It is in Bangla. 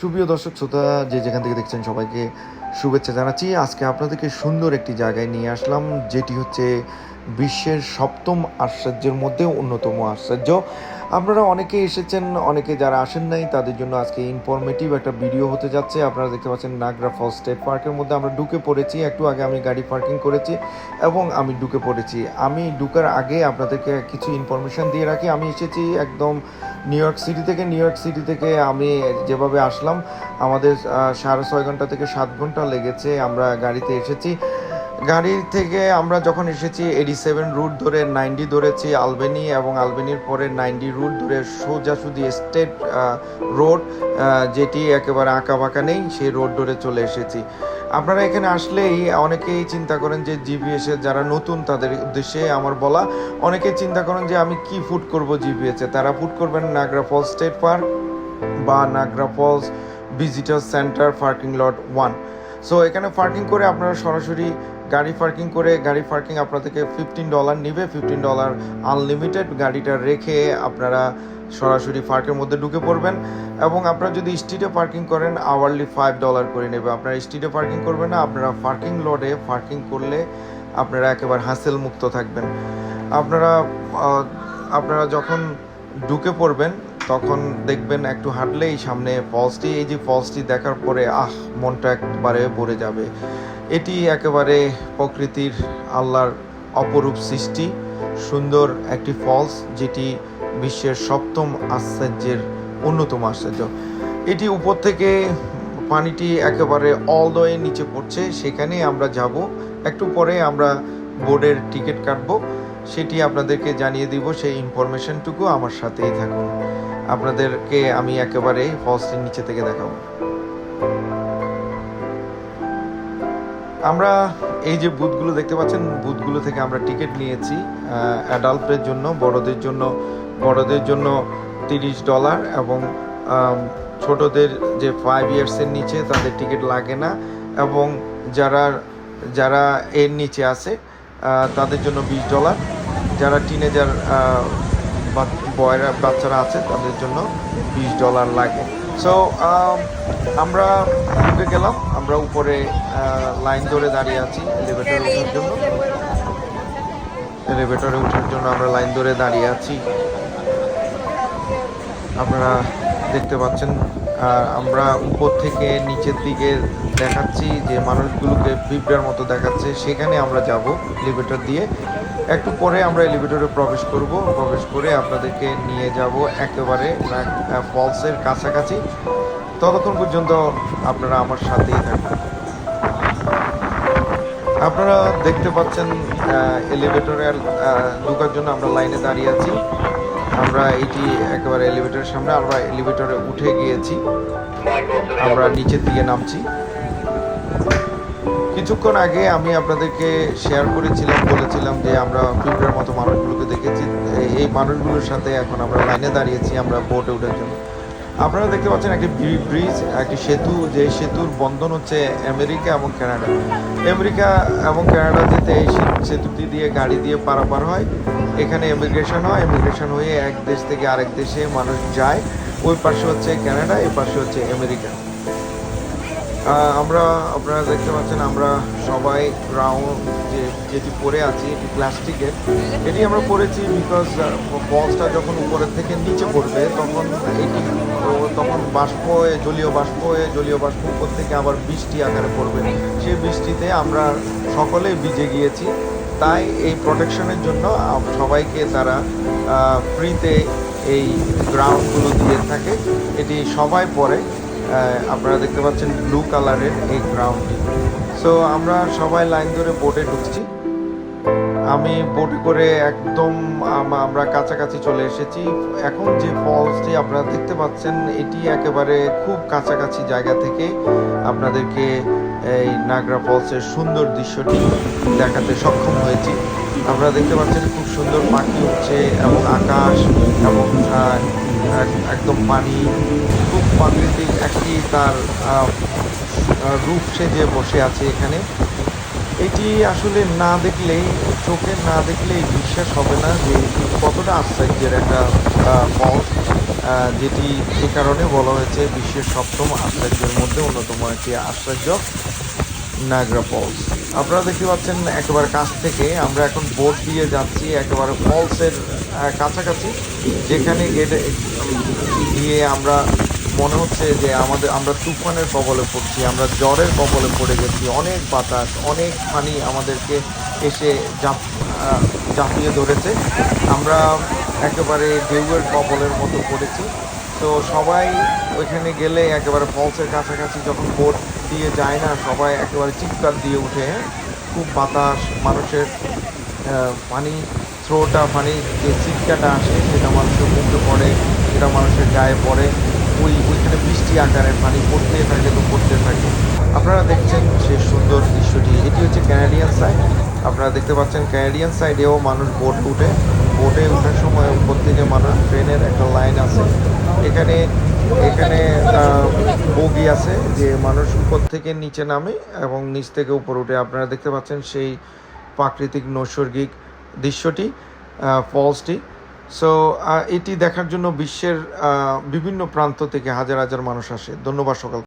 সুপ্রিয় দর্শক, শ্রোতা, যে যেখান থেকে দেখছেন সবাইকে শুভেচ্ছা জানাচ্ছি। আজকে আপনাদেরকে সুন্দর একটি জায়গায় নিয়ে আসলাম, যেটি হচ্ছে বিশ্বের সপ্তম আশ্চর্যের মধ্যে অন্যতম আশ্চর্য। আপনারা অনেকে এসেছেন, অনেকে যারা আসেন নাই, তাদের জন্য আজকে ইনফরমেটিভ একটা ভিডিও হতে যাচ্ছে। আপনারা দেখতে পাচ্ছেন নাগরা ফল স্টেট পার্কের মধ্যে আমরা ঢুকে পড়েছি। একটু আগে আমি গাড়ি পার্কিং করেছি এবং আমি ঢুকে পড়েছি। আমি ঢুকার আগে আপনাদেরকে কিছু ইনফরমেশন দিয়ে রাখি। আমি এসেছি একদম নিউ ইয়র্ক সিটি থেকে নিউ ইয়র্ক সিটি থেকে আমি যেভাবে আসলাম, আমাদের সাড়ে ছয় ঘণ্টা থেকে সাত ঘণ্টা লেগেছে আমরা গাড়িতে এসেছি। গাড়ি থেকে আমরা যখন এসেছি এইটি সেভেন রুট ধরে নাইনটি ধরেছি আলবেনি এবং আলবেনির পরে নাইনটি রুট ধরে সোজাসুজি স্টেট রোড যেটি একেবারে আঁকা বাঁকা নেই, সেই রোড ধরে চলে এসেছি। আপনারা এখানে আসলেই অনেকেই চিন্তা করেন যে জিবিএসে যারা নতুন তাদের উদ্দেশ্যে আমার বলা অনেকে চিন্তা করেন যে আমি কি ফুট করব জিবিএসে তারা ফুট করবেন নাগরা ফলস স্টেট পার্ক বা Niagara Falls visitor center parking lot one so এখানে পার্কিং করে আপনারা সরাসরি গাড়ি পার্কিং করে গাড়ি পার্কিং আপনাদেরকে ফিফটিন ডলার নেবে ফিফটিন ডলার আনলিমিটেড গাড়িটা রেখে আপনারা সরাসরি পার্কের মধ্যে ঢুকে পড়বেন। এবং আপনারা যদি স্ট্রিটে পার্কিং করেন আওয়ারলি ফাইভ ডলার করে নেবে। আপনারা স্ট্রিটে পার্কিং করবেন না, আপনারা পার্কিং লটে পার্কিং করলে আপনারা একেবারে হাসেল মুক্ত থাকবেন। আপনারা আপনারা যখন ঢুকে পড়বেন তখন দেখবেন একটু হাঁটলেই সামনে ফলসটি এই যে ফলসটি দেখার পরে, আহ, মনটা একবারে ভরে যাবে। এটি একেবারে প্রকৃতির আল্লাহর অপরূপ সৃষ্টি, সুন্দর একটি ফলস যেটি বিশ্বের সপ্তম আশ্চর্যের অন্যতম আশ্চর্য। এটি উপর থেকে পানিটি একেবারে অল দ্য নিচে পড়ছে, সেখানে আমরা যাব। একটু পরে আমরা বোর্ডের টিকিট কাটবো। সেটি আপনাদেরকে জানিয়ে দিব, সেই ইনফরমেশনটুকু আমার সাথেই থাকুন। আপনাদেরকে আমি একেবারে ফলসটির নিচে থেকে দেখাবো। আমরা এই যে বুথগুলো দেখতে পাচ্ছেন, বুথগুলো থেকে আমরা টিকিট নিয়েছি অ্যাডাল্টদের জন্য, বড়দের জন্য বড়দের জন্য তিরিশ ডলার এবং ছোটদের যে ফাইভ ইয়ার্সের নিচে তাদের টিকিট লাগে না এবং যারা যারা এর নিচে আছে তাদের জন্য বিশ ডলার। যারা টিনেজার বয়রা, বাচ্চারা আছে, তাদের জন্য বিশ ডলার লাগে। সো আমরা ঢুকে গেলাম, আমরা উপরে লাইন ধরে দাঁড়িয়ে আছি এলিভেটরে ওঠার জন্য। এলিভেটরে ওঠার জন্য আমরা লাইন ধরে দাঁড়িয়ে আছি। আপনারা দেখতে পাচ্ছেন আমরা উপর থেকে নিচের দিকে দেখাচ্ছি যে মানুষগুলোকে পিঁপড়ার মতো দেখাচ্ছে। সেখানে আমরা যাব এলিভেটর দিয়ে। একটু পরে আমরা এলিভেটরে প্রবেশ করব। প্রবেশ করে আপনাদেরকে নিয়ে যাব একেবারে ফলসের কাছাকাছি। ততক্ষণ পর্যন্ত আপনারা আমার সাথেই থাকবেন। আপনারা দেখতে পাচ্ছেন এলিভেটরে ঢোকার জন্য আমরা লাইনে দাঁড়িয়ে আছি। আমরা এটি একেবারে এলিভেটরের সামনে, আমরা এলিভেটরে উঠে গিয়েছি। আমরা নিচের দিকে নামছি। কিছুক্ষণ আগে আমি আপনাদেরকে শেয়ার করেছিলাম, বলেছিলাম যে আমরা পিঁপড়ার মতো মানুষগুলোকে দেখেছি। এই- মানুষগুলোর সাথে এখন আমরা লাইনে দাঁড়িয়েছি আমরা বোটে ওঠার জন্য। আপনারা দেখতে পাচ্ছেন একটি ব্রিজ একটি সেতু, যে সেতুর বন্ধন হচ্ছে আমেরিকা এবং কানাডা। আমেরিকা এবং কানাডা যেতে এই সেতুটি দিয়ে গাড়ি দিয়ে পারাপার হয়। এখানে ইমিগ্রেশন হয়। ইমিগ্রেশন হয়ে এক দেশ থেকে আরেক দেশে মানুষ যায়। ওই পাশে হচ্ছে কানাডা, এই পাশে হচ্ছে আমেরিকা। আমরা, আপনারা দেখতে পাচ্ছেন, আমরা সবাই গ্রাউন্ড যে, যেটি পরে আছি, এটি প্লাস্টিকের এটি আমরা পরেছি বিকজ বক্সটা যখন উপরের থেকে নিচে পড়বে, তখন এটি, তখন বাষ্প হয়ে, জলীয় বাষ্প হয়ে, জলীয় বাষ্প উপর থেকে আবার বৃষ্টি আকারে পড়বে। সেই বৃষ্টিতে আমরা সকলেই ভিজে গিয়েছি। তাই এই প্রোটেকশনের জন্য সবাইকে তারা ফ্রিতে এই গ্রাউন্ডগুলো দিয়ে থাকে। এটি সবাই পরে। আপনারা দেখতে পাচ্ছেন ব্লু কালারের এই গ্রাউন্ডটি সো আমরা সবাই লাইন ধরে বোটে ঢুকছি। আমি বোটে করে একদম আম- আমরা কাছাকাছি চলে এসেছি। এখন যে ফলসটি আপনারা দেখতে পাচ্ছেন, এটি একেবারে খুব কাছাকাছি জায়গা থেকে আপনাদেরকে এই নাগরা ফলসের সুন্দর দৃশ্যটি দেখাতে সক্ষম হয়েছি। আপনারা দেখতে পাচ্ছেন খুব সুন্দর পাখি উঠছে এবং আকাশ এবং একদম পানি, খুব প্রাকৃতিক একটি তার রূপ সেজে বসে আছে এখানে, এটি আসলে না দেখলেই, চোখে না দেখলেই বিশ্বাস হবে না যে কতটা আশ্চর্যের একটা ফলস যেটি এ কারণে বলা হয়েছে বিশ্বের সপ্তম আশ্চর্যের মধ্যে অন্যতম একটি আশ্চর্য নাগরা ফলস আপনারা দেখতে পাচ্ছেন একেবারে কাছ থেকে আমরা এখন বোট দিয়ে যাচ্ছি, একেবারে ফলসের কাছাকাছি, যেখানে গেটে গিয়ে আমরা মনে হচ্ছে যে আমাদের, আমরা তুফানের কবলে পড়ছি, আমরা জ্বরের কবলে পড়ে গেছি, অনেক বাতাস, অনেক পানি আমাদেরকে এসে জাপিয়ে ধরেছে। আমরা একেবারে ঢেউয়ের কবলের মতো পড়েছি। তো সবাই ওইখানে গেলে একেবারে ফলসের কাছাকাছি যখন বোট দিয়ে যায় না, সবাই একেবারে চিৎকার দিয়ে উঠে হ্যাঁ? খুব বাতাস, মানুষের পানি থ্রোটা পানি যে চিৎকাটা আসে, সেটা মানুষের মুখে পড়ে, সেটা মানুষের গায়ে পড়ে। ওই, ওইখানে বৃষ্টি আকারে পানি পড়তে থাকে তো পড়তে থাকে। আপনারা দেখছেন সে সুন্দর দৃশ্যটি। এটি হচ্ছে ক্যানাডিয়ান সাইড আপনারা দেখতে পাচ্ছেন ক্যানাডিয়ান সাইডেও মানুষ বোট উঠে। বোটে ওঠার সময় উপর থেকে মানুষ ট্রেনের একটা লাইন আছে। এখানে এখানে বগি আছে যে মানুষ উপর থেকে নিচে নামে এবং নিচ থেকে উপর উঠে। আপনারা দেখতে পাচ্ছেন সেই প্রাকৃতিক নৈসর্গিক দৃশ্যটি ফলসটি সো এটি দেখার জন্য বিশ্বের বিভিন্ন প্রান্ত থেকে হাজার হাজার মানুষ আসে। ধন্যবাদ সকাল